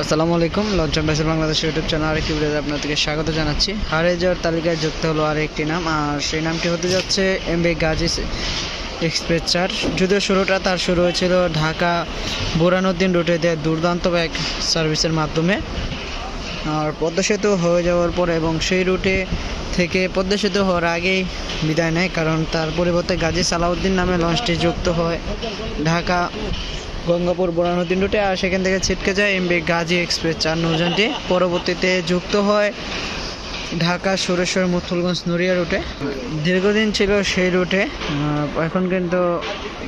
আসসালামু আলাইকুম লঞ্চন বেসের বাংলাদেশ ইউটিউব চ্যানেল আরেকটি ভিডিওতে আপনাদেরকে স্বাগত জানাচ্ছি। হারিয়ে যাওয়ার তালিকায় যুক্ত হলো আর একটি নাম, আর সেই নামটি হতে যাচ্ছে এম বি গাজী এক্সপ্রেস চার যদিও শুরুটা তার শুরু হয়েছিল ঢাকা বুরানুদ্দিন রুটে দিয়ে দুর্দান্ত ব্যাগ সার্ভিসের মাধ্যমে। আর পদ্মা সেতু হয়ে যাওয়ার পরে এবং সেই রুটে থেকে পদ্মা সেতু হওয়ার আগেই বিদায় নেয়, কারণ তার পরিবর্তে গাজী সালাউদ্দিন নামে লঞ্চটি যুক্ত হয় ঢাকা গঙ্গাপুর বোরানুদ্দিন রুটে, আর সেখান থেকে ছিটকে যায় এমবি গাজী এক্সপ্রেস চার নৌযানটি। পরবর্তীতে যুক্ত হয় ঢাকা সুরেশ্বর মুথুলগঞ্জ নড়িয়া রুটে। দীর্ঘদিন ছিল সেই রুটে এখন কিন্তু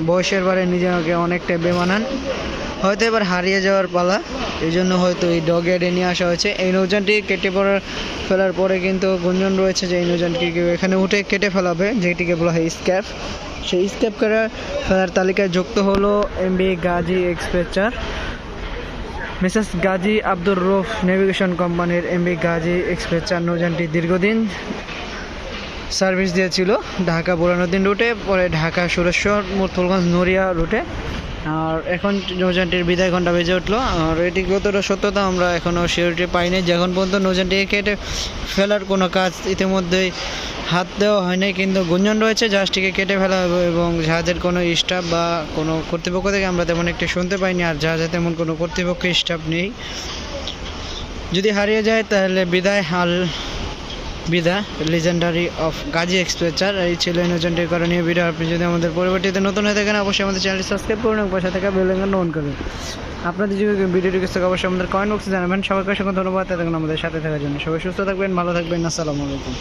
বয়সের বারে নিজেকে অনেকটা বেমানান। হয়তো এবার হারিয়ে যাওয়ার পালা। এই জন্য হয়তো এই ডগ এডে নিয়ে আসা হয়েছে। এই নৌযানটি কেটে পড়ার ফেলার পরে কিন্তু গুঞ্জন রয়েছে যে এই নৌযানটি কেউ এখানে উঠে কেটে ফেলাবে, যেটিকে বলা হয় স্ক্যাপ। সেই স্ক্যাপ করে ফেলার তালিকায় যুক্ত হলো এমবি গাজী এক্সপ্রেস চার। মিসেস গাজী আব্দুর রুফ নেভিগেশন কোম্পানির এমবি গাজী এক্সপ্রেস চার নৌযানটি দীর্ঘদিন সার্ভিস দিয়েছিল ঢাকা বুরানুদ্দিন রুটে, পরে ঢাকা সুরেশ্বর মুরতুলগঞ্জ নড়িয়া রুটে। আর এখন নৌযানটির বিদায় ঘণ্টা বেজে উঠল। আর এটি কতটা সত্যতা আমরা এখনও সিওরিটি পাইনি। যখন পর্যন্ত নৌযানটিকে কেটে ফেলার কোনো কাজ ইতিমধ্যেই হাত দেওয়া হয়নি, কিন্তু গুঞ্জন রয়েছে, জাহাজটিকে কেটে ফেলা হবে এবং জাহাজের কোনো স্টাফ বা কোনো কর্তৃপক্ষ থেকে আমরা তেমন একটি শুনতে পাইনি, আর জাহাজে তেমন কোনো কর্তৃপক্ষ স্টাফ নেই। যদি হারিয়ে যায়, তাহলে বিদায় হাল বিদা লিজেন্ডারি অফ গাজী এক্সপ্রেচার এই ছিল এই করণীয় ভিডিও আপনি যদি আমাদের পরবর্তীতে নতুন হয়ে থাকেন, অবশ্যই আমাদের চ্যানেলটি সাবস্ক্রাইব করুন এবং পাশে থাকা বেল আইকন অন করুন। আপনাদের যদি ভিডিওটি কিছু থাকে অবশ্যই আমাদের কমেন্ট বক্সে জানাবেন। সবাইকে অসংখ্য ধন্যবাদ। এতক্ষণ আমাদের সাথে থাকার জন্য সবাই সুস্থ থাকবেন, ভালো থাকবেন। আসসালামু আলাইকুম।